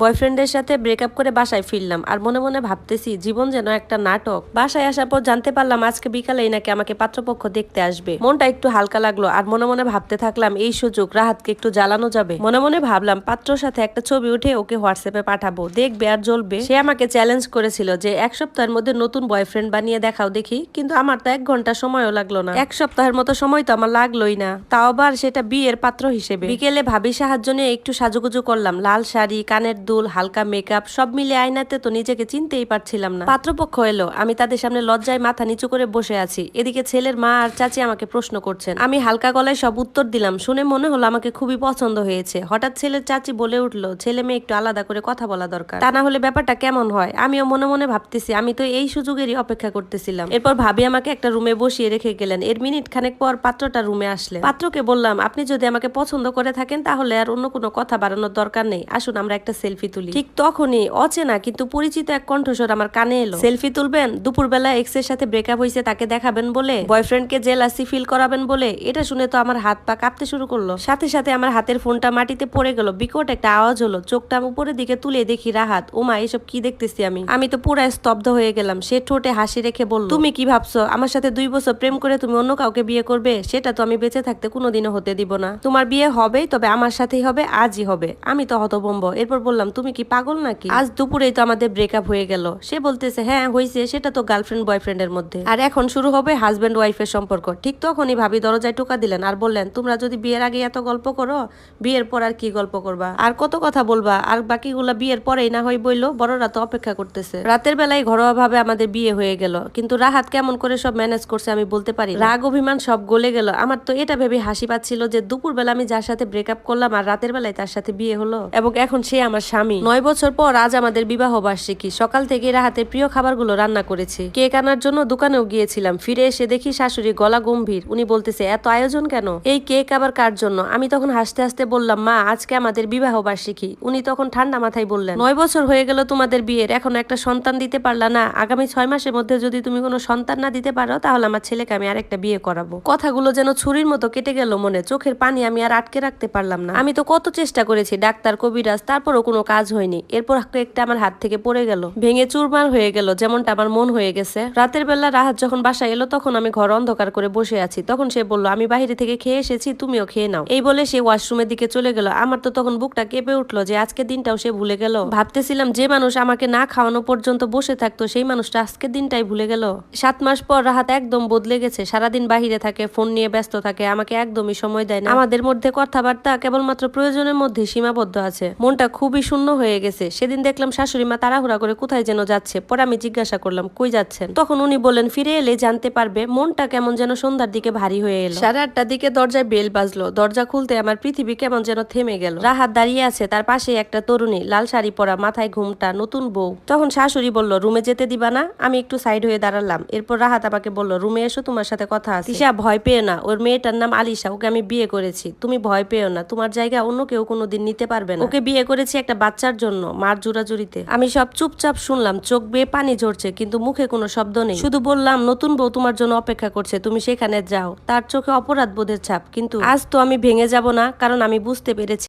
বয়ফ্রেন্ডের সাথে ব্রেকআপ করে বাসায় ফিরলাম আর মনে মনে ভাবতেছি, জীবন যেন একটা নাটক। বাসায় আসার পর জানতে পারলাম আজকে বিকালেই নাকি আমাকে পাত্রপক্ষ দেখতে আসবে। মনটা একটু হালকা লাগল আর মনে মনে ভাবতে থাকলাম, এই সুযোগ রাহাতকে একটু জ্বালানো যাবে। মনে মনে ভাবলাম, পাত্রর সাথে একটা ছবি উঠে ওকে হোয়াটসঅ্যাপে পাঠাবো। দেখবে আর জ্বলবে। সে আমাকে চ্যালেঞ্জ করেছিল যে, এক সপ্তাহের মধ্যে নতুন বয়ফ্রেন্ড বানিয়ে দেখাও দেখি। কিন্তু আমার তো এক ঘণ্টা সময়ও লাগল না। এক সপ্তাহের মতো সময় তো আমার লাগলোই না। তাও আবার সেটা বিয়ের পাত্র হিসেবে। বিকেলে ভাবি সাহায্য নিয়ে একটু সাজুগুজু করলাম। লাল শাড়ি, কানের দুল হালকা মেকআপ সব মিলে আয়নাতে তো নিজেকে চিনতেই পারছিলাম না। পাত্রপক্ষ এলো, আমি তাদের সামনে লজ্জায় মাথা নিচু করে বসে আছি। এদিকে ছেলের মা আর চাচি আমাকে প্রশ্ন করছেন। আমি হালকা গলায় সব উত্তর দিলাম, শুনে মনে হলো আমাকে খুবই পছন্দ হয়েছে। হঠাৎ ছেলের চাচি বলে উঠল, ছেলে মেয়ে একটু আলাদা করে কথা বলা দরকার। তা না হলে ব্যাপারটা কেমন হয়? আমিও মনে মনে ভাবতেছি, আমি তো এই সুযোগেরই অপেক্ষা করতেছিলাম। এরপর ভাবি আমাকে একটা রুমে বসিয়ে রেখে গেলেন। এর মিনিট খানেক পর পাত্রটা রুমে আসলে। পাত্রকে বললাম, আপনি যদি আমাকে পছন্দ করে থাকেন, তাহলে আর অন্য কোনো কথা বাড়ানোর দরকার নেই। আসুন, আমরা একটা সেলফি তুলি। ঠিক তখনই অচেনা কিন্তু পরিচিত এক কণ্ঠস্বর আমার কানে এলো। সেলফি তুলবেন? দুপুরবেলা এক্সের সাথে ব্রেকআপ হয়েছে তাকে দেখাবেন বলে? বয়ফ্রেন্ডকে জেলাসি ফিল করাবেন বলে? এটা শুনে তো আমার হাত পা কাঁপতে শুরু করল। সাথে সাথে আমার হাতের ফোনটা মাটিতে পড়ে গেল। বিকট একটা আওয়াজ হলো। চোখটা উপরের দিকে তুলে দেখি রাহাত। ওমা এসব কি দেখতেছি আমি? আমি তো পুরো স্তব্ধ হয়ে গেলাম। সে ঠোঁটে হাসি রেখে বলল তুমি কি ভাবছ? আমার সাথে দুই বছর প্রেম করে তুমি অন্য কাউকে বিয়ে করবে? সেটা তো আমি বেঁচে থাকতে কোনোদিনও হতে দিব না। তোমার বিয়ে হবেই তবে আমার সাথেই হবে আজই হবে। আমি তো হতবম্ব এরপর বললাম তুমি কি পাগল নাকি? আজ দুপুরেই তো আমাদের ব্রেকআপ হয়ে গেল। সে বলতেছে হ্যাঁ হয়েছে সেটা তো গার্লফ্রেন্ড বয়ফ্রেন্ডের মধ্যে। আর এখন শুরু হবে হাজব্যান্ড ওয়াইফের সম্পর্ক। ঠিক তখনই ভাবি দরজায় টোকা দিলেন আর বললেন, তোমরা যদি বিয়ের আগে এত গল্প করো, বিয়ের পর আর কি গল্প করবা? আর কত কথা বলবা? আর বাকিগুলা বিয়ের পরেই না হয় বইলো, বড়রা তো অপেক্ষা করতেছে। রাতের বেলায় ঘরোয়া ভাবে আমাদের বিয়ে হয়ে গেল। কিন্তু রাহাত কেমন করে সব ম্যানেজ করছে আমি বলতে পারি রাগ, অভিমান সব গলে গেল। আমার তো এটা ভেবে হাসি পাচ্ছিল যে দুপুর বেলা আমি যার সাথে ব্রেকআপ করলাম আর রাতের বেলায় তার সাথে বিয়ে হলো। এবং এখন সে আমার স্বামী। নয় বছর পর আজ আমাদের বিবাহ বার্ষিকী। সকাল থেকে রাহাতের প্রিয় খাবারগুলো রান্না করেছি। কেক আনার জন্য দোকানেও গিয়েছিলাম। ফিরে এসে দেখি শাশুড়ি গলা গম্ভীর। উনি বলতেছে, এত আয়োজন কেন? এই কেক আবার কার জন্য? আমি তখন হাসতে হাসতে বললাম, মা, আজকে আমাদের বিবাহ বার্ষিকী। উনি তখন ঠান্ডা মাথায় বললেন, নয় বছর হয়ে গেল তোমাদের বিয়ের। এখন একটা সন্তান দিতে পারলা না। আগামী ছয় মাসের মধ্যে যদি তুমি কোনো সন্তান না দিতে পারো, তাহলে আমার ছেলেকে আমি আরেকটা বিয়ে করাবো। কথাগুলো যেন ছুরির মতো কেটে গেল মনে। চোখের পানি আমি আর আটকে রাখতে পারলাম না। আমি তো কত চেষ্টা করেছি, ডাক্তার, কবিরাজ, তারপরও কোনো কাজ হয়নি। এরপর একটা আমার হাত থেকে পড়ে গেল। ভেঙে চুরমার হয়ে গেল, যেমনটা আমার মন হয়ে গেছে। রাতের বেলা রাহাত যখন বাসায় এলো, তখন আমি ঘর অন্ধকার করে বসে আছি। তখন সে বলল, আমি বাইরে থেকে খেয়ে এসেছি, তুমিও খেয়ে নাও। এই বলে সে ওয়াশরুমের দিকে চলে গেল। আমার তো তখন বুকটা কেঁপে উঠল যে আজকের দিনটাও সে ভুলে গেল। ভাবতেছিলাম যে মানুষ আমাকে না খাওয়ানো পর্যন্ত বসে থাকতো, সেই মানুষটা আজকের দিনটাই ভুলে গেল। সাত মাস পর রাহাত একদম বদলে গেছে। সারাদিন বাহিরে থাকে, ফোন নিয়ে ব্যস্ত থাকে, আমাকে একদমই সময় দেয় না। আমাদের মধ্যে কথাবার্তা কেবলমাত্র প্রয়োজনের মধ্যে সীমাবদ্ধ আছে। মনটা খুবই শূন্য হয়ে গেছে। সেদিন দেখলাম শাশুড়ি মা তাড়াহুড়া করে কোথায় যেন যাচ্ছে। পরে আমি জিজ্ঞাসা করলাম, কই যাচ্ছেন? তখন উনি বলেন ফিরে এলে জানতে পারবে, মনটা কেমন যেন সন্ধ্যার দিকে ভারী হয়ে এলো। সাড়ে আটটার দিকে দরজায় বেল বাজলো। দরজা খুলতে আমার পৃথিবী কেমন যেন থেমে গেল। রাহাত দাঁড়িয়ে আছে, তার পাশে একটা তরুণী, লাল শাড়ি পরা, মাথায় ঘুমটা, নতুন বউ। তখন শাশুড়ি বলল, রুমে যেতে দিবা না? আমি একটু সাইড হয়ে দাঁড়ালাম। এরপর রাহাত আমাকে বলল, রুমে এসো, তোমার সাথে কথা আছে। তিশা, ভয় পেয়ে না। ওর মেয়েটার নাম আলিশা, ওকে আমি বিয়ে করেছি। তুমি ভয় পেও না। তোমার জায়গা অন্য কেউ কোনোদিন নিতে পারবে না। ওকে বিয়ে করেছি একটা বাচ্চার জন্য, মার জোড়াজুড়িতে আমি সব চুপচাপ শুনলাম, চোখ বেয়ে পানি ঝরছে, কিন্তু মুখে কোনো শব্দ নেই। শুধু বললাম, নতুন বউ তোমার জন্য অপেক্ষা করছে, তুমি সেখানে যাও। তার চোখে অপরাধ বোধের ছাপ, কিন্তু আজ তো আমি ভেঙে যাব না, কারণ আমি বুঝতে পেরেছি।